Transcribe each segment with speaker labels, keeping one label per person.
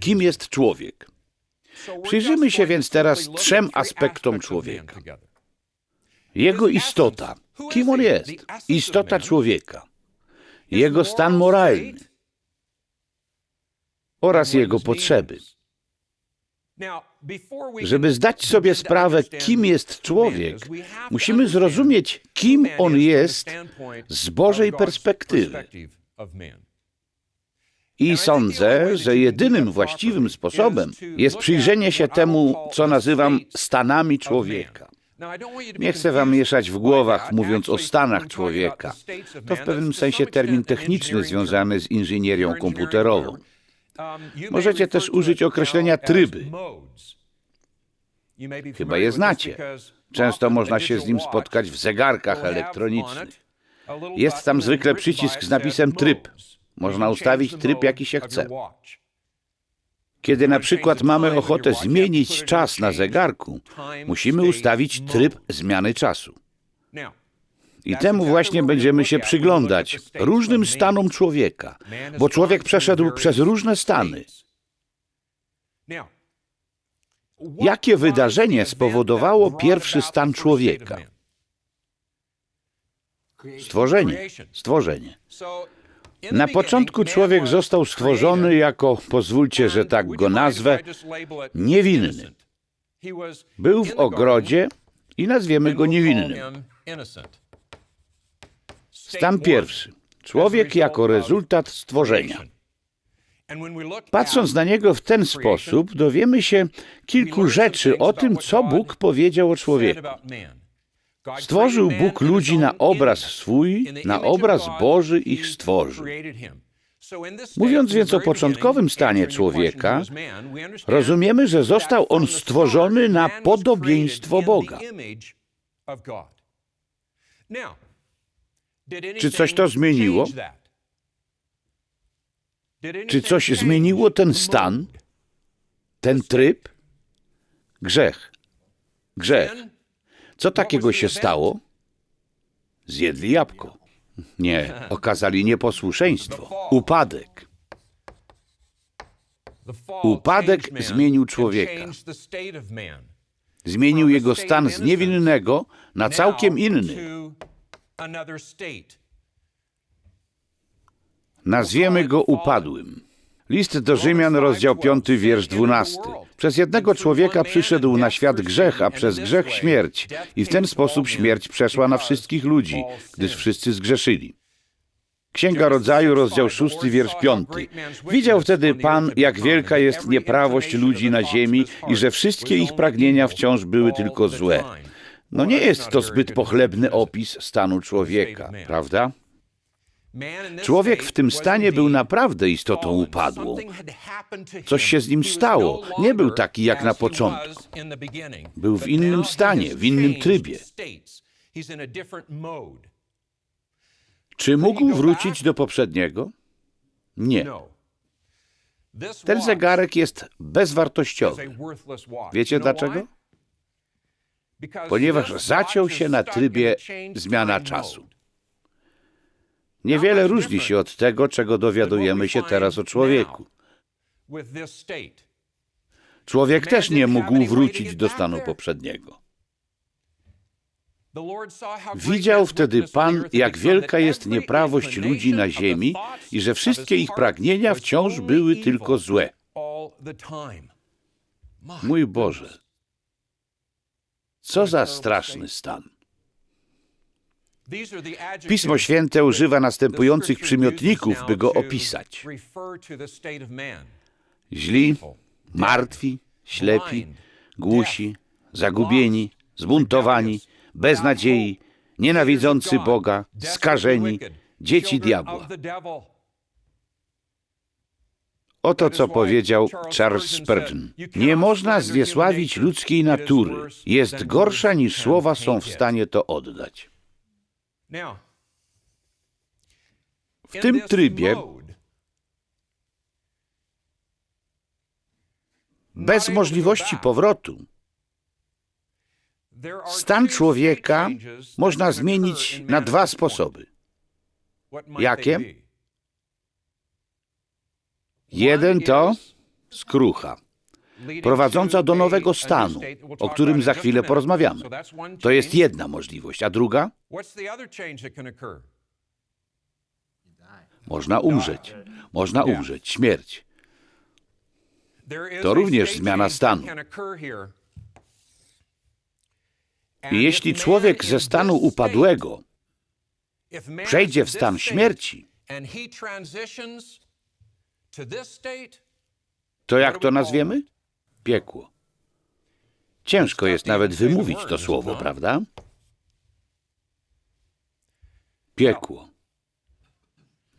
Speaker 1: kim jest człowiek. Przyjrzymy się więc teraz trzem aspektom człowieka. Jego istota. Kim on jest? Istota człowieka. Jego stan moralny oraz jego potrzeby. Żeby zdać sobie sprawę, kim jest człowiek, musimy zrozumieć, kim on jest z Bożej perspektywy. I sądzę, że jedynym właściwym sposobem jest przyjrzenie się temu, co nazywam stanami człowieka. Nie chcę wam mieszać w głowach, mówiąc o stanach człowieka. To w pewnym sensie termin techniczny związany z inżynierią komputerową. Możecie też użyć określenia tryby. Chyba je znacie. Często można się z nim spotkać w zegarkach elektronicznych. Jest tam zwykle przycisk z napisem tryb. Można ustawić tryb, jaki się chce. Kiedy na przykład mamy ochotę zmienić czas na zegarku, musimy ustawić tryb zmiany czasu. I temu właśnie będziemy się przyglądać różnym stanom człowieka, bo człowiek przeszedł przez różne stany. Jakie wydarzenie spowodowało pierwszy stan człowieka? Stworzenie. Stworzenie. Na początku człowiek został stworzony jako, pozwólcie, że tak go nazwę, niewinny. Był w ogrodzie i nazwiemy go niewinnym. Stan pierwszy. Człowiek jako rezultat stworzenia. Patrząc na niego w ten sposób, dowiemy się kilku rzeczy o tym, co Bóg powiedział o człowieku. Stworzył Bóg ludzi na obraz swój, na obraz Boży ich stworzył. Mówiąc więc o początkowym stanie człowieka, rozumiemy, że został on stworzony na podobieństwo Boga. Czy coś to zmieniło? Czy coś zmieniło ten stan, ten tryb? Grzech. Grzech. Co takiego się stało? Zjedli jabłko. Nie, okazali nieposłuszeństwo. Upadek. Upadek zmienił człowieka. Zmienił jego stan z niewinnego na całkiem inny. Nazwiemy go upadłym. List do Rzymian, rozdział 5, wiersz 12. Przez jednego człowieka przyszedł na świat grzech, a przez grzech śmierć. I w ten sposób śmierć przeszła na wszystkich ludzi, gdyż wszyscy zgrzeszyli. Księga Rodzaju, rozdział 6, wiersz 5. Widział wtedy Pan, jak wielka jest nieprawość ludzi na ziemi i że wszystkie ich pragnienia wciąż były tylko złe. No nie jest to zbyt pochlebny opis stanu człowieka, prawda? Człowiek w tym stanie był naprawdę istotą upadłą. Coś się z nim stało. Nie był taki jak na początku. Był w innym stanie, w innym trybie. Czy mógł wrócić do poprzedniego? Nie. Ten zegarek jest bezwartościowy. Wiecie dlaczego? Ponieważ zaciął się na trybie zmiana czasu. Niewiele różni się od tego, czego dowiadujemy się teraz o człowieku. Człowiek też nie mógł wrócić do stanu poprzedniego. Widział wtedy Pan, jak wielka jest nieprawość ludzi na ziemi i że wszystkie ich pragnienia wciąż były tylko złe. Mój Boże, co za straszny stan. Pismo Święte używa następujących przymiotników, by go opisać. Źli, martwi, ślepi, głusi, zagubieni, zbuntowani, bez nadziei, nienawidzący Boga, skażeni, dzieci diabła. Oto co powiedział Charles Spurgeon. Nie można zniesławić ludzkiej natury. Jest gorsza niż słowa są w stanie to oddać. W tym trybie bez możliwości powrotu stan człowieka można zmienić na dwa sposoby. Jakie? Jeden to skrucha, prowadząca do nowego stanu, o którym za chwilę porozmawiamy. To jest jedna możliwość, a druga? Można umrzeć. Można umrzeć. Śmierć.
Speaker 2: To również zmiana stanu.
Speaker 1: I jeśli człowiek ze stanu upadłego przejdzie w stan śmierci, to jak to nazwiemy? Piekło. Ciężko jest nawet wymówić to słowo, prawda? Piekło.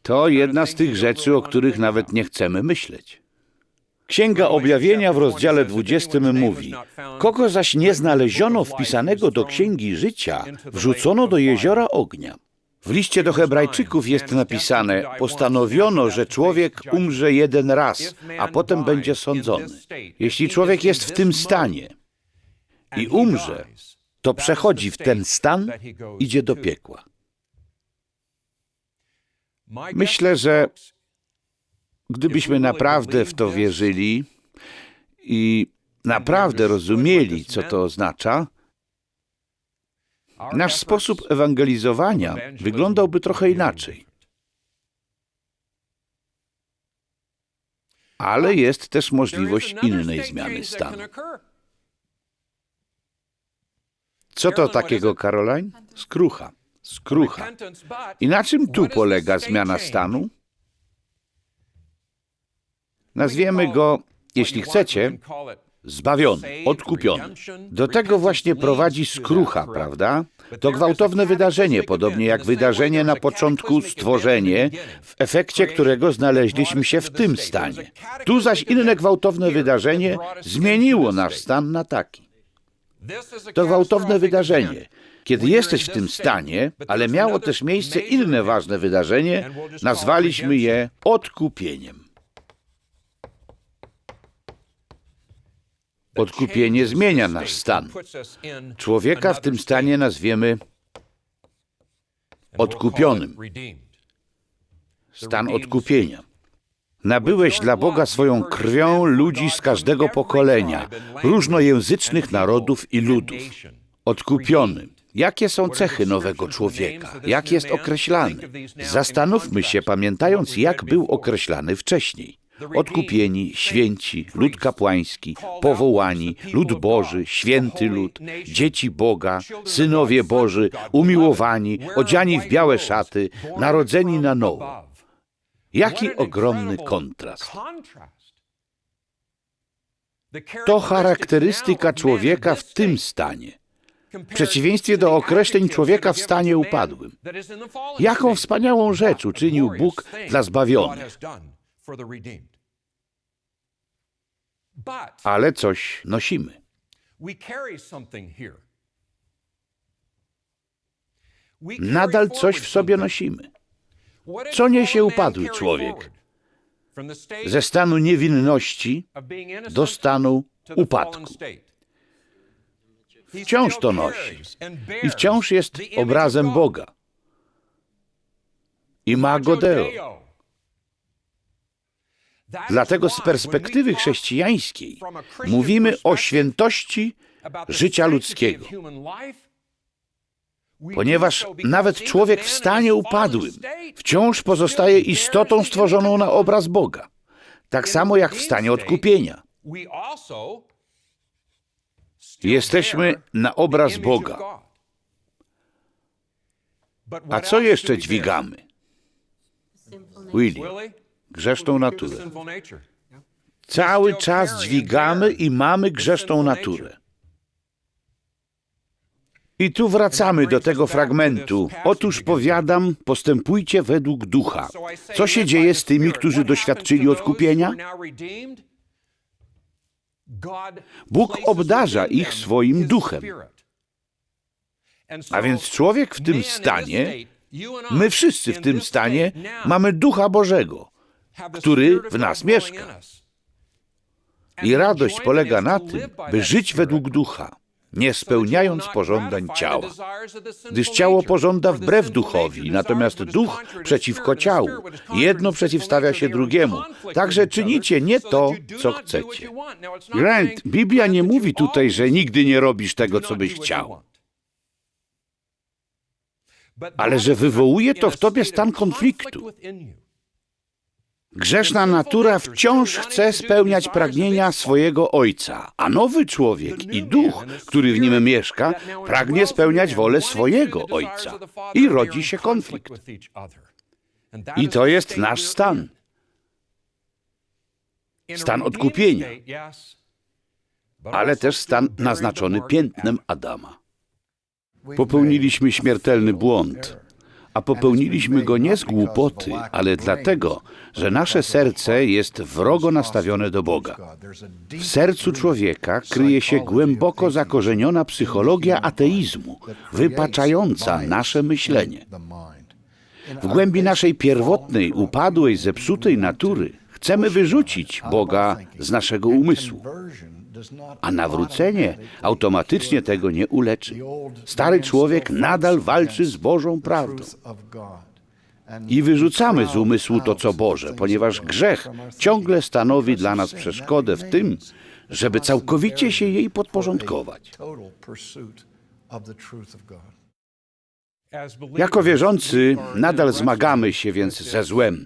Speaker 1: To jedna z tych rzeczy, o których nawet nie chcemy myśleć. Księga Objawienia w rozdziale 20 mówi: Kogo zaś nie znaleziono wpisanego do księgi życia, wrzucono do jeziora ognia. W liście do Hebrajczyków jest napisane: Postanowiono, że człowiek umrze jeden raz, a potem będzie sądzony. Jeśli człowiek jest w tym stanie i umrze, to przechodzi w ten stan, idzie do piekła. Myślę, że gdybyśmy naprawdę w to wierzyli i naprawdę rozumieli, co to oznacza, nasz sposób ewangelizowania wyglądałby trochę inaczej. Ale jest też możliwość innej zmiany stanu. Co to takiego, Caroline? Skrucha. Skrucha. I na czym tu polega zmiana stanu? Nazwiemy go, jeśli chcecie, zbawiony, odkupiony. Do tego właśnie prowadzi skrucha, prawda? To gwałtowne wydarzenie, podobnie jak wydarzenie na początku stworzenie, w efekcie którego znaleźliśmy się w tym stanie. Tu zaś inne gwałtowne wydarzenie zmieniło nasz stan na taki. To gwałtowne wydarzenie. Kiedy jesteś w tym stanie, ale miało też miejsce inne ważne wydarzenie, nazwaliśmy je odkupieniem. Odkupienie zmienia nasz stan. Człowieka w tym stanie nazwiemy odkupionym. Stan odkupienia. Nabyłeś dla Boga swoją krwią ludzi z każdego pokolenia, różnojęzycznych narodów i ludów. Odkupiony. Jakie są cechy nowego człowieka? Jak jest określany? Zastanówmy się, pamiętając, jak był określany wcześniej. Odkupieni, święci, lud kapłański, powołani, lud Boży, święty lud, dzieci Boga, synowie Boży, umiłowani, odziani w białe szaty, narodzeni na nowo. Jaki ogromny kontrast. To charakterystyka człowieka w tym stanie, w przeciwieństwie do określeń człowieka w stanie upadłym. Jaką wspaniałą rzecz uczynił Bóg dla zbawionych. Ale coś nosimy. Nadal coś w sobie nosimy. Co niesie upadły człowiek? Ze stanu niewinności do stanu upadku. Wciąż to nosi i wciąż jest obrazem Boga. Imago Deo. Dlatego z perspektywy chrześcijańskiej mówimy o świętości życia ludzkiego. Ponieważ nawet człowiek w stanie upadłym wciąż pozostaje istotą stworzoną na obraz Boga, tak samo jak w stanie odkupienia. Jesteśmy na obraz Boga. A co jeszcze dźwigamy? Willie, grzeszną naturę. Cały czas dźwigamy i mamy grzeszną naturę. I tu wracamy do tego fragmentu. Otóż powiadam, postępujcie według ducha. Co się dzieje z tymi, którzy doświadczyli odkupienia? Bóg obdarza ich swoim duchem. A więc człowiek w tym stanie, my wszyscy w tym stanie mamy ducha Bożego, który w nas mieszka. I radość polega na tym, by żyć według ducha. nie spełniając pożądań ciała. Gdyż ciało pożąda wbrew duchowi, natomiast duch przeciwko ciału. Jedno przeciwstawia się drugiemu. Także czynicie nie to, co chcecie. Grant, Biblia nie mówi tutaj, że nigdy nie robisz tego, co byś chciał. Ale że wywołuje to w tobie stan konfliktu. Grzeszna natura wciąż chce spełniać pragnienia swojego ojca, a nowy człowiek i duch, który w nim mieszka, pragnie spełniać wolę swojego ojca. I rodzi się konflikt. I to jest nasz stan. Stan odkupienia, ale też stan naznaczony piętnem Adama. Popełniliśmy śmiertelny błąd, a popełniliśmy go nie z głupoty, ale dlatego, że nasze serce jest wrogo nastawione do Boga. W sercu człowieka kryje się głęboko zakorzeniona psychologia ateizmu, wypaczająca nasze myślenie. W głębi naszej pierwotnej, upadłej, zepsutej natury chcemy wyrzucić Boga z naszego umysłu. A nawrócenie automatycznie tego nie uleczy. Stary człowiek nadal walczy z Bożą prawdą. I wyrzucamy z umysłu to, co Boże, ponieważ grzech ciągle stanowi dla nas przeszkodę w tym, żeby całkowicie się jej podporządkować. Jako wierzący nadal zmagamy się więc ze złem.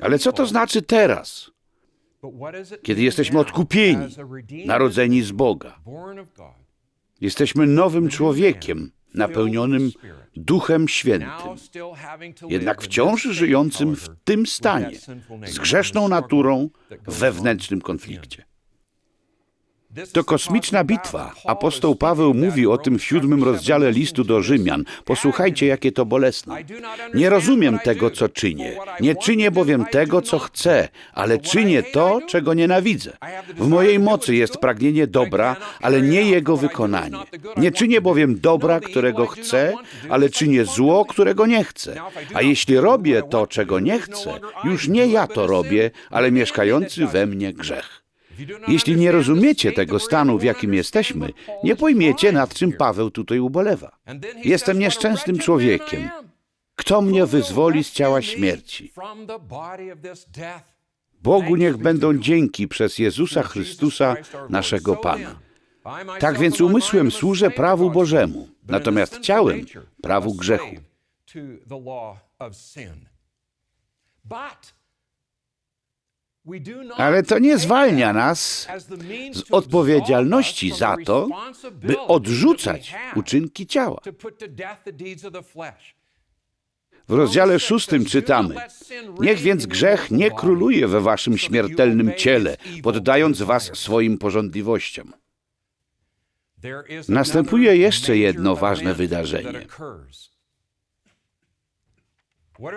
Speaker 1: Ale co to znaczy teraz, kiedy jesteśmy odkupieni, narodzeni z Boga? Jesteśmy nowym człowiekiem, napełnionym Duchem Świętym, jednak wciąż żyjącym w tym stanie, z grzeszną naturą, w wewnętrznym konflikcie. To kosmiczna bitwa. Apostoł Paweł mówi o tym w siódmym rozdziale listu do Rzymian. Posłuchajcie, jakie to bolesne. Nie rozumiem tego, co czynię. Nie czynię bowiem tego, co chcę, ale czynię to, czego nienawidzę. W mojej mocy jest pragnienie dobra, ale nie jego wykonanie. Nie czynię bowiem dobra, którego chcę, ale czynię zło, którego nie chcę. A jeśli robię to, czego nie chcę, już nie ja to robię, ale mieszkający we mnie grzech. Jeśli nie rozumiecie tego stanu, w jakim jesteśmy, nie pojmiecie, nad czym Paweł tutaj ubolewa. Jestem nieszczęsnym człowiekiem. Kto mnie wyzwoli z ciała śmierci? Bogu niech będą dzięki przez Jezusa Chrystusa, naszego Pana. Tak więc umysłem służę prawu Bożemu, natomiast ciałem prawu grzechu. Ale to nie zwalnia nas z odpowiedzialności za to, by odrzucać uczynki ciała. W rozdziale szóstym czytamy: Niech więc grzech nie króluje we waszym śmiertelnym ciele, poddając was swoim porządliwościom. Następuje jeszcze jedno ważne wydarzenie.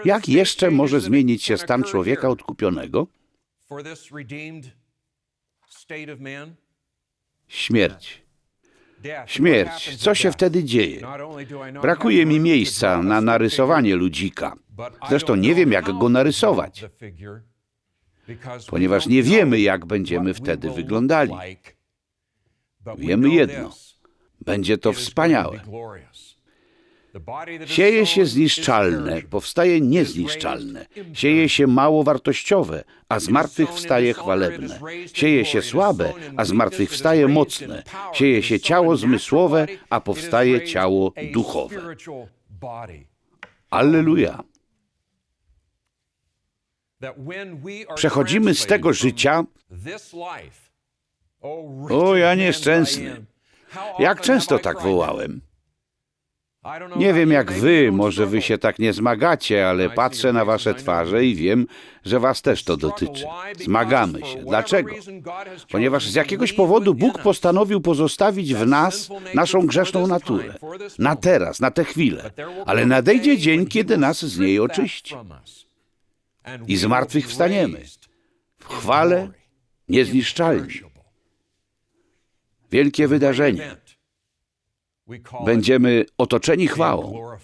Speaker 1: Jak jeszcze może zmienić się stan człowieka odkupionego? Śmierć. Śmierć. Co się wtedy dzieje? Brakuje mi miejsca na narysowanie ludzika. Zresztą nie wiem, jak go narysować, ponieważ nie wiemy, jak będziemy wtedy wyglądali. Wiemy jedno. Będzie to wspaniałe. Sieje się zniszczalne, powstaje niezniszczalne. Sieje się mało wartościowe, a z martwych wstaje chwalebne. Sieje się słabe, a z martwych wstaje mocne. Sieje się ciało zmysłowe, a powstaje ciało duchowe. Alleluja. Przechodzimy z tego życia. O, ja nieszczęsny. Jak często tak wołałem? Nie wiem jak wy, może wy się tak nie zmagacie, ale patrzę na wasze twarze i wiem, że was też to dotyczy. Zmagamy się. Dlaczego? Ponieważ z jakiegoś powodu Bóg postanowił pozostawić w nas naszą grzeszną naturę. Na teraz, na tę chwilę. Ale nadejdzie dzień, kiedy nas z niej oczyści. I z martwych wstaniemy. W chwale niezniszczalni. Wielkie wydarzenie. Będziemy otoczeni chwałą.